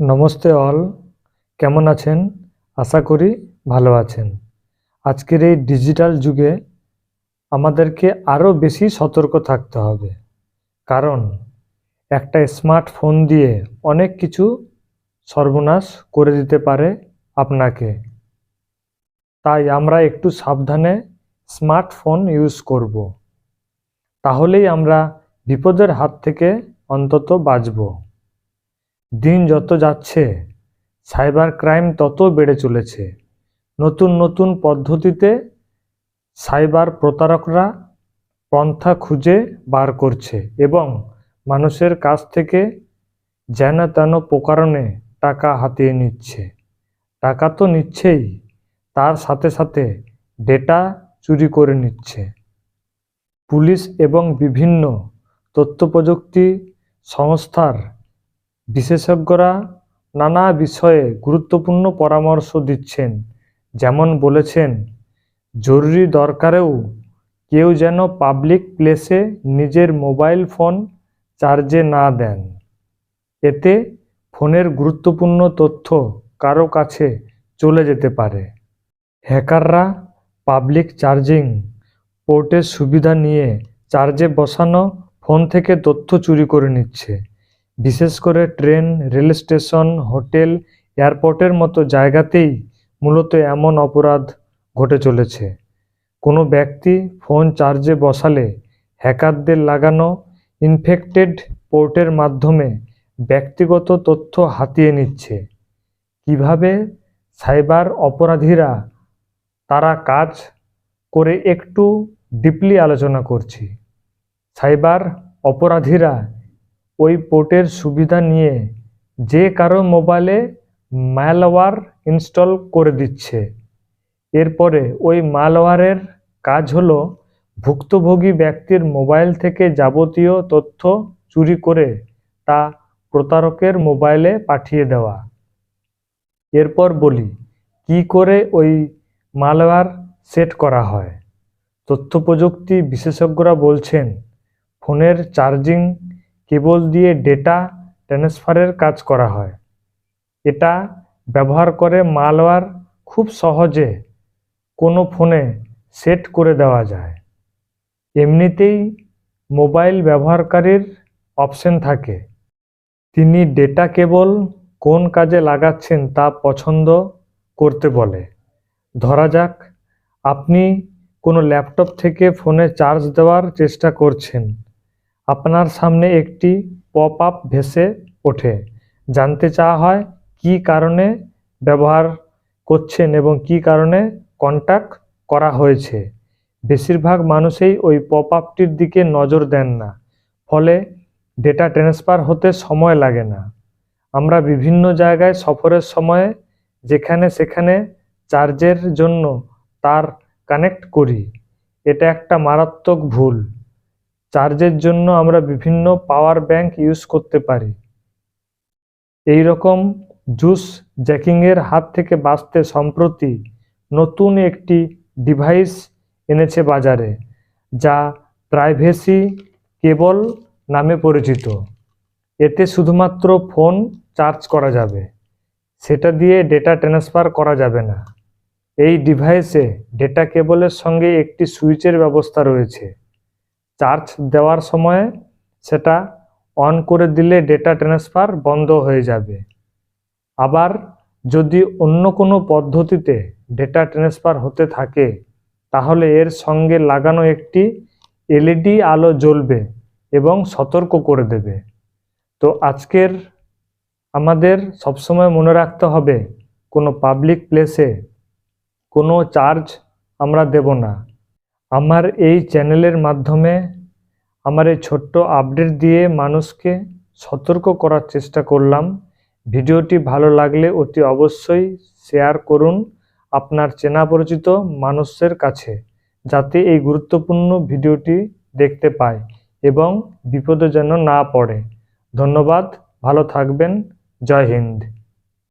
Namaste all. কেমন আছেন? আশা করি ভালো আছেন। আজকের এই ডিজিটাল যুগে আমাদেরকে আরও বেশি সতর্ক থাকতে হবে। কারণ একটা স্মার্টফোন দিয়ে অনেক কিছু সর্বনাশ করে দিতে পারে আপনাকে। তাই আমরা একটু সাবধানে স্মার্টফোন ইউজ করব। তাহলেই আমরা বিপদের হাত থেকে অন্তত বাঁচব। দিন যত যাচ্ছে, সাইবার ক্রাইম তত বেড়ে চলেছে। নতুন নতুন পদ্ধতিতে সাইবার প্রতারকরা পন্থা খুঁজে বার করছে এবং মানুষের কাছ থেকে যেন তেন প্রকারণে টাকা হাতিয়ে নিচ্ছে। টাকা তো নিচ্ছেই, তার সাথে সাথে ডেটা চুরি করে নিচ্ছে। পুলিশ এবং বিভিন্ন তথ্য প্রযুক্তি সংস্থার বিশেষজ্ঞরা নানা বিষয়ে গুরুত্বপূর্ণ পরামর্শ দিচ্ছেন, যেমন বলেছেন, জরুরি দরকারেও কেউ যেন পাবলিক প্লেসে নিজের মোবাইল ফোন চার্জে না দেন। এতে ফোনের গুরুত্বপূর্ণ তথ্য কারও কাছে চলে যেতে পারে। হ্যাকাররা পাবলিক চার্জিং পোর্টের সুবিধা নিয়ে চার্জে বসানো ফোন থেকে তথ্য চুরি করে নিচ্ছে। বিশেষ করে ট্রেন, রেল স্টেশন, হোটেল, এয়ারপোর্টের মতো জায়গাতেই মূলত এমন অপরাধ ঘটে চলেছে। কোনো ব্যক্তি ফোন চার্জে বসালে হ্যাকারদের লাগানো ইনফেক্টেড পোর্টের মাধ্যমে ব্যক্তিগত তথ্য হাতিয়ে নিচ্ছে। কীভাবে সাইবার অপরাধীরা তারা কাজ করে একটু ডিপলি আলোচনা করছি। সাইবার অপরাধীরা ওই পোর্টের সুবিধা নিয়ে যে কারও মোবাইলে ম্যালওয়্যার ইনস্টল করে দিচ্ছে। এরপরে ওই ম্যালওয়্যারের কাজ হলো ভুক্তভোগী ব্যক্তির মোবাইল থেকে যাবতীয় তথ্য চুরি করে তা প্রতারকের মোবাইলে পাঠিয়ে দেওয়া। এরপর বলি, কি করে ওই মালওয়্যার সেট করা হয়? তথ্য প্রযুক্তি বিশেষজ্ঞরা বলছেন, ফোনের চার্জিং কেবল দিয়ে ডেটা ট্রান্সফারের কাজ করা হয়। এটা ব্যবহার করে মালওয়্যার খুব সহজে কোনো ফোনে সেট করে দেওয়া যায়। এমনিতেই মোবাইল ব্যবহারকারীর অপশন থাকে। তিনি ডেটা কেবল কোন কাজে লাগাচ্ছেন তা পছন্দ করতে বলে। ধরা যাক, আপনি কোনো ল্যাপটপ থেকে ফোনে চার্জ দেওয়ার চেষ্টা করছেন। আপনার সামনে একটি পপ আপ ভেসে ওঠে। জানতে চাওয়া হয় কী কারণে ব্যবহার করছেন এবং কী কারণে কন্ট্যাক্ট করা হয়েছে। বেশিরভাগ মানুষই ওই পপ আপটির দিকে নজর দেন না, ফলে ডেটা ট্রান্সফার হতে সময় লাগে না। আমরা বিভিন্ন জায়গায় সফরের সময়ে যেখানে সেখানে চার্জের জন্য তার কানেক্ট করি। এটা একটা মারাত্মক ভুল। চার্জের জন্য আমরা বিভিন্ন পাওয়ার ব্যাংক ইউজ করতে পারি। এই রকম জুস জ্যাকিংয়ের হাত থেকে বাঁচতে সম্প্রতি নতুন একটি ডিভাইস এনেছে বাজারে, যা প্রাইভেসি কেবল নামে পরিচিত। এতে শুধুমাত্র ফোন চার্জ করা যাবে। সেটা দিয়ে ডেটা ট্রান্সফার করা যাবে না। এই ডিভাইসে ডেটা কেবলের সঙ্গে একটি সুইচের ব্যবস্থা রয়েছে। চার্জ দেওয়ার সময় সেটা অন করে দিলে ডেটা ট্রান্সফার বন্ধ হয়ে যাবে। আবার যদি অন্য কোনো পদ্ধতিতে ডেটা ট্রান্সফার হতে থাকে, তাহলে এর সঙ্গে লাগানো একটি এলইডি আলো জ্বলবে এবং সতর্ক করে দেবে। তো আজকের আমাদের সবসময় মনে রাখতে হবে, কোনো পাবলিক প্লেসে কোনো চার্জ আমরা দেব না। আমার এই চ্যানেলের মাধ্যমে আমার এই ছোট্ট আপডেট দিয়ে মানুষকে সতর্ক করার চেষ্টা করলাম। ভিডিওটি ভালো লাগলে অতি অবশ্যই শেয়ার করুন আপনার চেনা পরিচিত মানুষের কাছে, যাতে এই গুরুত্বপূর্ণ ভিডিওটি দেখতে পায় এবং বিপদে যেন না পড়ে। ধন্যবাদ, ভালো থাকবেন, জয় হিন্দ।